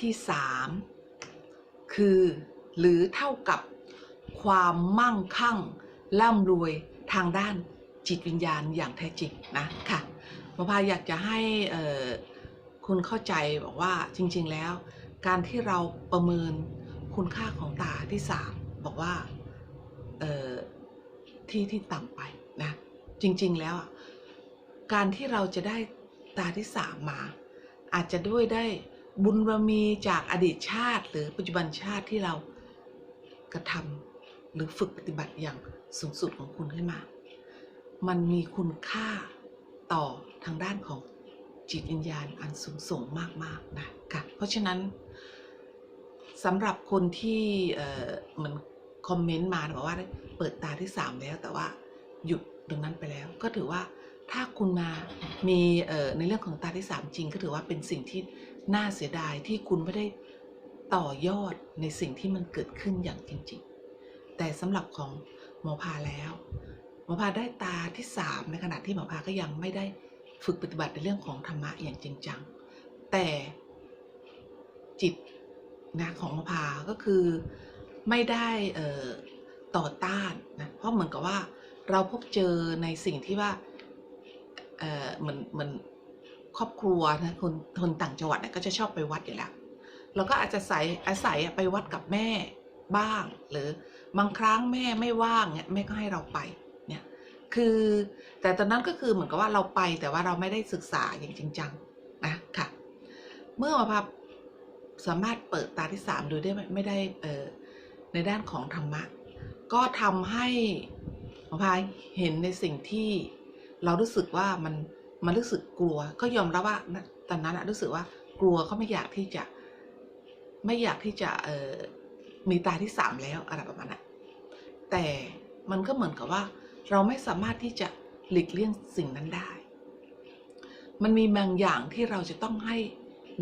ที่สามคือหรือเท่ากับความมั่งคั่งร่ำรวยทางด้านจิตวิญญาณอย่างแท้จริงนะค่ะหมอพาอยากจะให้คุณเข้าใจบอกว่าจริง ๆ แล้ว การที่เราประเมินคุณค่าของตาที่สามบอกว่าที่ที่ต่ำไปนะจริง ๆ แล้วการที่เราจะได้ตาที่สามมา อาจจะด้วยได้ บุญบารมีจากอดีตชาติ หรือปัจจุบันชาติที่เรากระทำหรือฝึกปฏิบัติอย่างสูงสุดของคุณขึ้นมา มันมีคุณค่าต่อทางด้านของจิตวิญญาณอันสูงส่งมากๆนะค่ะเพราะฉะนั้นสำหรับคนที่เหมือนคอมเมนต์มาบอกว่าเปิดตาที่ 3 แล้วแต่ว่าหยุดตรงนั้นไปแล้ว ก็ถือว่าถ้าคุณมามีในเรื่องของตาที่ 3 จริง ก็ถือว่าเป็นสิ่งที่ น่าเสียดายที่คุณไม่ได้ต่อยอดในสิ่งที่มันเกิดขึ้นอย่างจริง ๆ แต่สำหรับของหมอพาแล้ว หมอพาได้ตาที่สามในขณะที่หมอพาก็ยังไม่ได้ฝึกปฏิบัติในเรื่องของธรรมะอย่างจริงจัง แต่จิตนะของหมอพาก็คือไม่ได้เต่อต้านนะ เพราะเหมือนกับว่าเราพบเจอในสิ่งที่ว่าเหมือนเหมือน ครอบครัวนะคนคนต่างจังหวัดเนี่ยก็จะชอบไปวัดอยู่แล้วเราก็อาจจะใส่อาศัยไปวัดกับแม่บ้าง หรือบางครั้งแม่ไม่ว่างเนี่ยแม่ก็ให้เราไปเนี่ยคือแต่ตอนนั้นก็คือเหมือนกับว่าเราไปแต่ว่าเราไม่ได้ศึกษาอย่างจริงจังนะค่ะ เมื่อมาพับสามารถเปิดตาที่สามดยได้ไม่ได้ในด้านของธรรมะ ก็ทำให้หมอพายเห็นในสิ่งที่เรารู้สึกว่ามัน มันรู้สึกกลัว ก็ยอมรับว่าตอนนั้นรู้สึกว่ากลัวเขาไม่อยากที่จะ ไม่อยากที่จะเออมีตาที่สามแล้วอะไรประมาณนั้นแต่มันก็เหมือนกับว่า เราไม่สามารถที่จะหลีกเลี่ยงสิ่งนั้นได้ มันมีบางอย่างที่เราจะต้องให้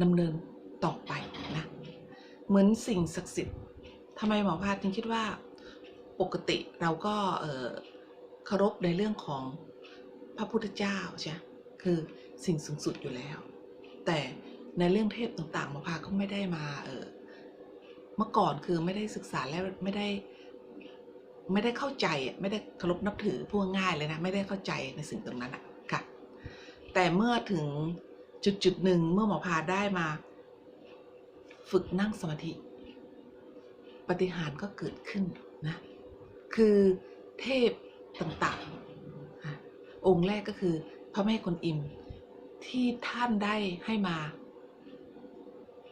ดำเนินต่อไปนะเหมือนสิ่งศักดิ์สิทธิ์ทำไมหมอพาจึงคิดว่าปกติเราก็เคารพในเรื่องของพระพุทธเจ้าใช่ไหม คือสิ่งสูงสุดอยู่แล้ว แต่ในเรื่องเทพต่างๆหมอพาก็ไม่ได้มาเออเมื่อก่อนคือไม่ได้ศึกษาและไม่ได้ ไม่ได้เข้าใจอะไม่ได้เคารพนับถือพูดง่ายเลยนะไม่ได้เข้าใจในสิ่งตรงนั้นอะค่ะ แต่เมื่อถึงจุดจุดๆหนึ่งเมื่อหมอพาได้มา ฝึกนั่งสมาธิ ปฏิหารก็เกิดขึ้นนะ คือเทพต่างๆ องค์แรกก็คือ พระแม่กวนอิม ที่ท่านได้ให้มา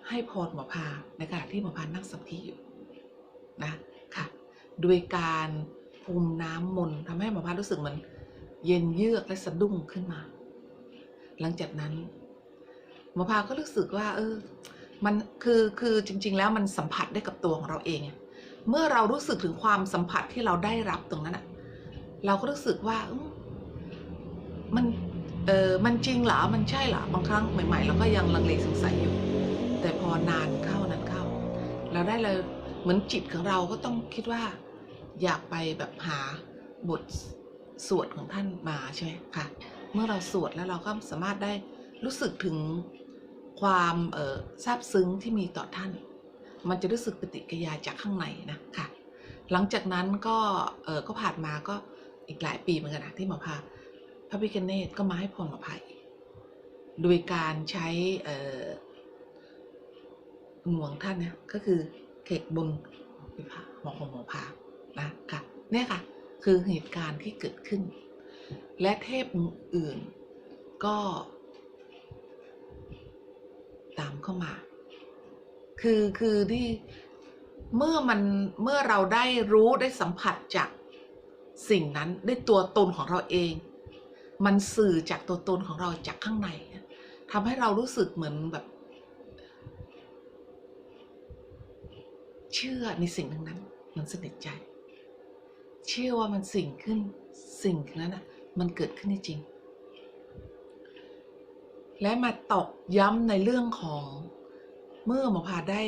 ให้พรหมอพาในขณะที่หมอพานั่งสมาธิอยู่นะค่ะโดยการพรมน้ำมนต์ทำให้หมอพารู้สึกเหมือนเย็นเยือกและสะดุ้งขึ้นมา หลังจากนั้นหมอพาก็รู้สึกว่า เออ มันคือคือจริง ๆ แล้วมันสัมผัสได้กับตัวของเราเองเมื่อเรารู้สึกถึงความสัมผัสที่เราได้รับตรงนั้นอะเราก็รู้สึกว่าอืมมัน เออมันจริงเหรอมันใช่เหรอบางครั้งใหม่ๆเราก็ยังลังเลสงสัยอยู่ แต่พอนานเข้านานเข้า เราได้เลยเหมือนจิตของเราก็ต้องคิดว่า อยากไปแบบหาบทสวดของท่านมาใช่ไหมคะเมื่อเราสวดแล้วเราก็สามารถได้รู้สึกถึงความเออซาบซึ้งที่มีต่อท่าน มันจะรู้สึกปฏิกิริยาจากข้างในนะค่ะ หลังจากนั้นก็เออก็ผ่านมาก็อีกหลายปีเหมือนกันนะที่หมอพา พระพิคเนตก็มาให้พรหมอภัยโดยการใช้เอ่อหน่วงท่านนี่ยก็คือเขกบนวิภาหมอของหมอพานะค่ะเนี่ยค่ะ คือเหตุการณ์ที่เกิดขึ้น และเทพอื่นก็ตามเข้ามา คือคือที่เมื่อมันเมื่อเราได้รู้ได้สัมผัสจากสิ่งนั้นได้วยตัวตนของเราเอง มันสื่อจากตัวตนของเราจากข้างในทำให้เรารู้สึกเหมือนแบบ เชื่อในสิ่งนั้นๆมันสนิทใจ เชื่อว่ามันสิ่งขึ้นสิ่งนั้นนะมันเกิดขึ้นจริง และมาตอกย้ำในเรื่องของเมื่อหมอพาได้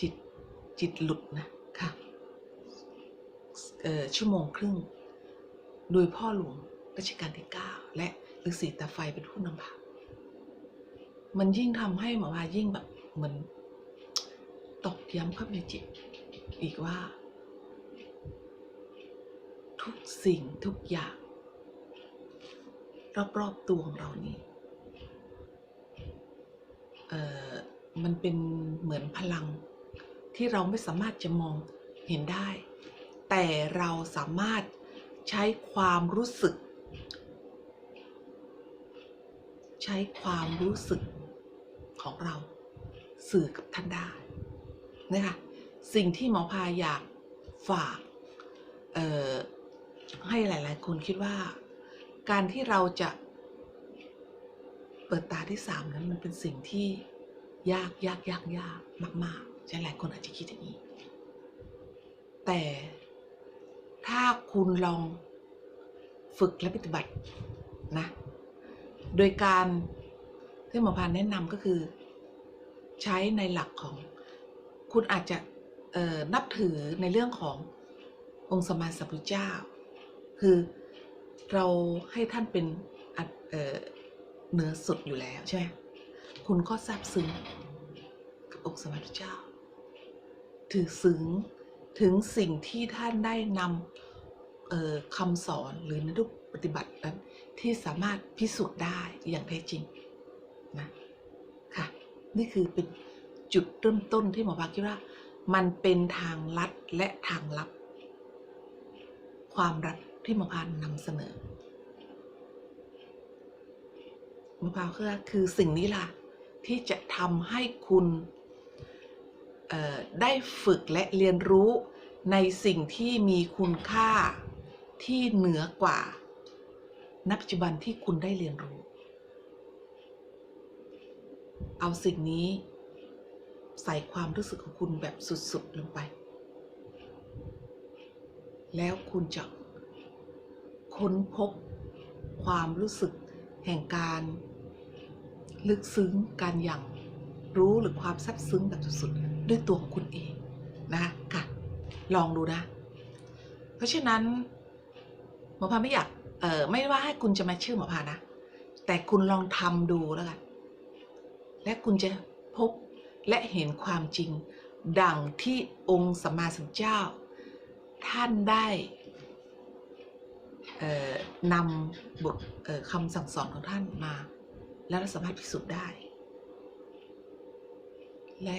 จิตจิตหลุดนะค่ะชั่วโมงครึ่ง โดยพ่อหลวงรัชกาลที่ 9 และฤาษีตาไฟเป็นผู้นำพามันยิ่งทำให้หมอพายิ่งแบบเหมือนตอกย้ำเข้าในจิตอีกว่า ทุกสิ่งทุกอย่าง รอบๆตัวของเรานี้เอ่อมันเป็นเหมือนพลังที่เราไม่สามารถจะมองเห็นได้ แต่เราสามารถ ใช้ความรู้สึก ใช้ความรู้สึกของเราสื่อกับท่านได้นะคะสิ่งที่หมอพาอยากฝากให้หลาย ๆ คนคิดว่า การที่เราจะเปิดตาที่สามนั้นมันเป็นสิ่งที่ยากยากยากยากมาก ๆ ใช่หลายคนอาจจะคิดอย่างนี้ แต่ ถ้าคุณลองฝึกและปฏิบัตินะ โดยการที่หมอพานแนะนำก็คือ ใช้ในหลักของคุณอาจจะนับถือในเรื่องขององค์สมมาสัมพุทธเจ้า คือเราให้ท่านเป็นเเหนือสุดอยู่แล้วใช่ไหมคุณก็ซาบซึ้งกับองค์สมมาสัมพุทธเจ้า ถือซึ้ง ถึงสิ่งที่ท่านได้นำคำสอนหรือในรูปปฏิบัตินั้นที่สามารถพิสูจน์ได้อย่างแท้จริงนะค่ะนี่คือเป็นจุดเริ่มต้นที่หมอปาคิดว่า มันเป็นทางลัดและทางลับ ความรักที่หมอพานนำเสนอหมอพาคือคือสิ่งนี้ล่ะที่จะทำให้คุณ ได้ฝึกและเรียนรู้ในสิ่งที่มีคุณค่าที่เหนือกว่าณปัจจุบันที่คุณได้เรียนรู้ เอาสิ่งนี้ใส่ความรู้สึกของคุณแบบสุด ๆ ลงไป แล้วคุณจะค้นพบความรู้สึกแห่งการ ลึกซึ้งการอย่างรู้หรือความซับซึ้งแบบสุดๆ ด้วยตัวของคุณเองนะค่ะลองดูนะ เพราะฉะนั้นหมอพาไม่อยากเออไม่ว่าให้คุณจะมาเชื่อหมอพานะ แต่คุณลองทำดูแล้วกันและคุณจะพบและเห็นความจริง ดังที่องค์สัมมาสัมพุทธเจ้า ท่านได้นำบทคำสั่งสอนของท่านมา แล้วสามารถพิสูจน์ได้ และ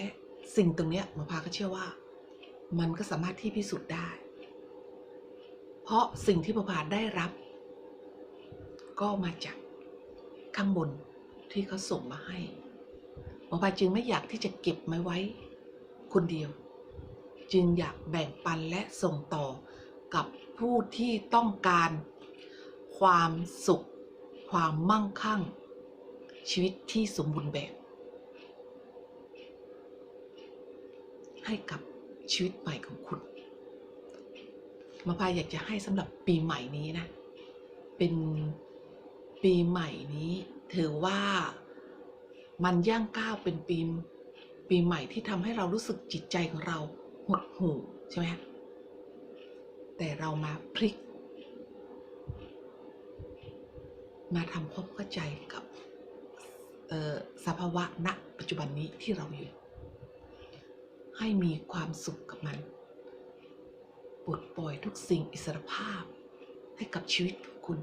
สิ่งตรงเนี้ยหมอพาก็เชื่อว่า มันก็สามารถที่พิสูจน์ได้ เพราะสิ่งที่หมอพาได้รับ ก็มาจากข้างบนที่เขาส่งมาให้หมอพาจึงไม่อยากที่จะเก็บไว้ไว้ คนเดียว จึงอยากแบ่งปันและส่งต่อกับผู้ที่ต้องการความสุข ความมั่งคั่ง ชีวิตที่สมบูรณ์แบบ ให้กับชีวิตใหม่ของคุณหมาพายอยากจะให้สำหรับปีใหม่นี้นะ เป็นปีใหม่นี้ถือว่ามันย่างก้าวเป็นปีปีใหม่ที่ทำให้เรารู้สึกจิตใจของเราหดหู่ใช่ไหมแต่เรามาพลิก มาทำความเข้าใจกับสภาวะณปัจจุบันนี้ที่เราอยู่ ให้มีความสุขกับมันปลดปล่อยทุกสิ่งอิสรภาพให้กับชีวิตของคุณ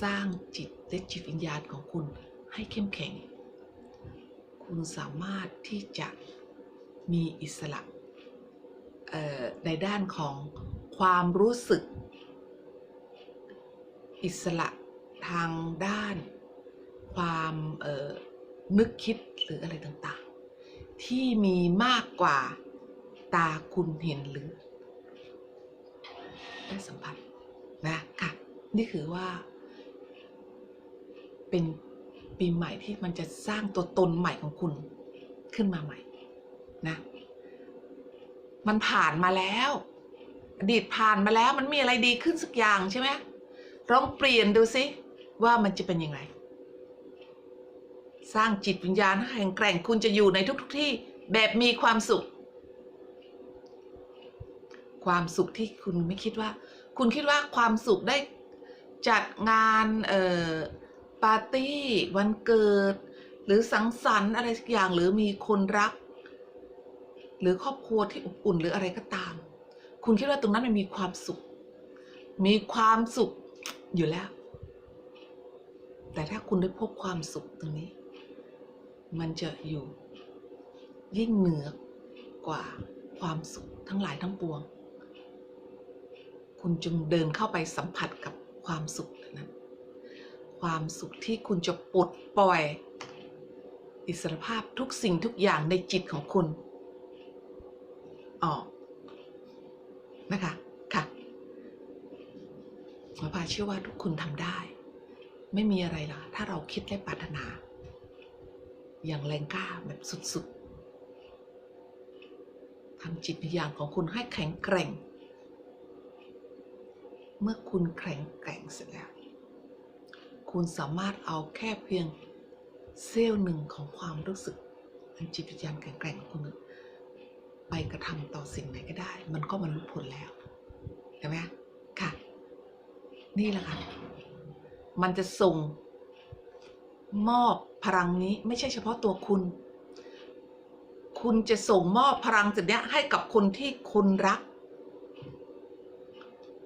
สร้างจิตและจิตวิญญาณของคุณให้เข้มแข็ง คุณสามารถที่จะมีอิสระในด้านของความรู้สึก อิสระทางด้าน ความนึกคิดหรืออะไรต่าง ที่มีมากกว่าตาคุณเห็นหรือได้สัมผัสนะค่ะ นี่คือว่า เป็นปีใหม่ที่มันจะสร้างตัวตนใหม่ของคุณขึ้นมาใหม่นะ มันผ่านมาแล้ว อดีตผ่านมาแล้วมันมีอะไรดีขึ้นสักอย่างใช่ไหมลองเปลี่ยนดูสิว่ามันจะเป็นยังไง สร้างจิตวิญญาณให้แข็งแกร่งคุณจะอยู่ในทุกๆทที่แบบมีความสุข ความสุขที่คุณไม่คิดว่า คุณคิดว่าความสุขได้จัดงานเอ่อปาร์ตี้วันเกิด หรือสังสรรค์อะไรสักอย่างหรือมีคนรัก หรือครอบครัวที่อบอุ่นหรืออะไรก็ตาม คุณคิดว่าตรงนั้นมันมีความสุข มีความสุขอยู่แล้ว แต่ถ้าคุณได้พบความสุขตรงนี้ มันจะอยู่ ยิ่งเหนือกว่าความสุขทั้งหลายทั้งปวง คุณจึงเดินเข้าไปสัมผัสกับความสุขนั้น ความสุขที่คุณจะปลดปล่อย อิสรภาพทุกสิ่งทุกอย่างในจิตของคุณออกนะคะค่ะหมอพาเชื่อว่าทุกคนทำได้ ไม่มีอะไรล่ะถ้าเราคิดและปรารถนา อย่างแรงกล้าแบบสุดๆทำจิตวิญญาณของคุณให้แข็งแกร่ง เมื่อคุณแข็งแกร่งเสร็จแล้ว คุณสามารถเอาแค่เพียงเสี้ยวหนึ่งของความรู้สึกอันจิตวิญญาณแข็งแกร่งของคุณไปกระทำต่อสิ่งไหนก็ได้ มันก็บรรลุผลแล้วเห็นไหมค่ะ นี่แหละค่ะ มันจะส่งมอบ พลังนี้ไม่ใช่เฉพาะตัวคุณ คุณจะส่งมอบพลังจุดเนี้ยให้กับคนที่คุณรัก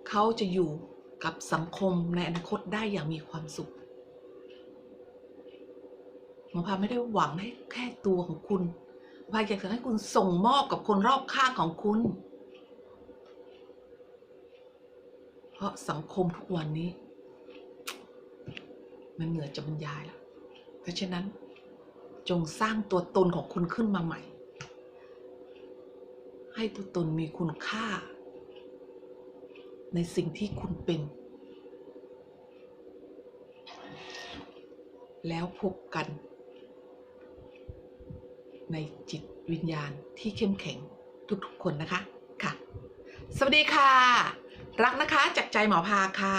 เขาจะอยู่กับสังคมในอนาคตได้อย่างมีความสุขหมอพาไม่ได้หวังให้แค่ตัวของคุณหมอพาอยากจะให้คุณส่งมอบกับคนรอบข้างของคุณ เพราะสังคมทุกวันนี้ มันเหนือจะบรรยายแล้ว เพราะฉะนั้นจงสร้างตัวตนของคุณขึ้นมาใหม่ ให้ตัวตนมีคุณค่า ในสิ่งที่คุณเป็น แล้วพบกัน ในจิตวิญญาณที่เข้มแข็งทุกๆคนนะคะค่ะ สวัสดีค่ะ รักนะคะจากใจหมอพาค่ะ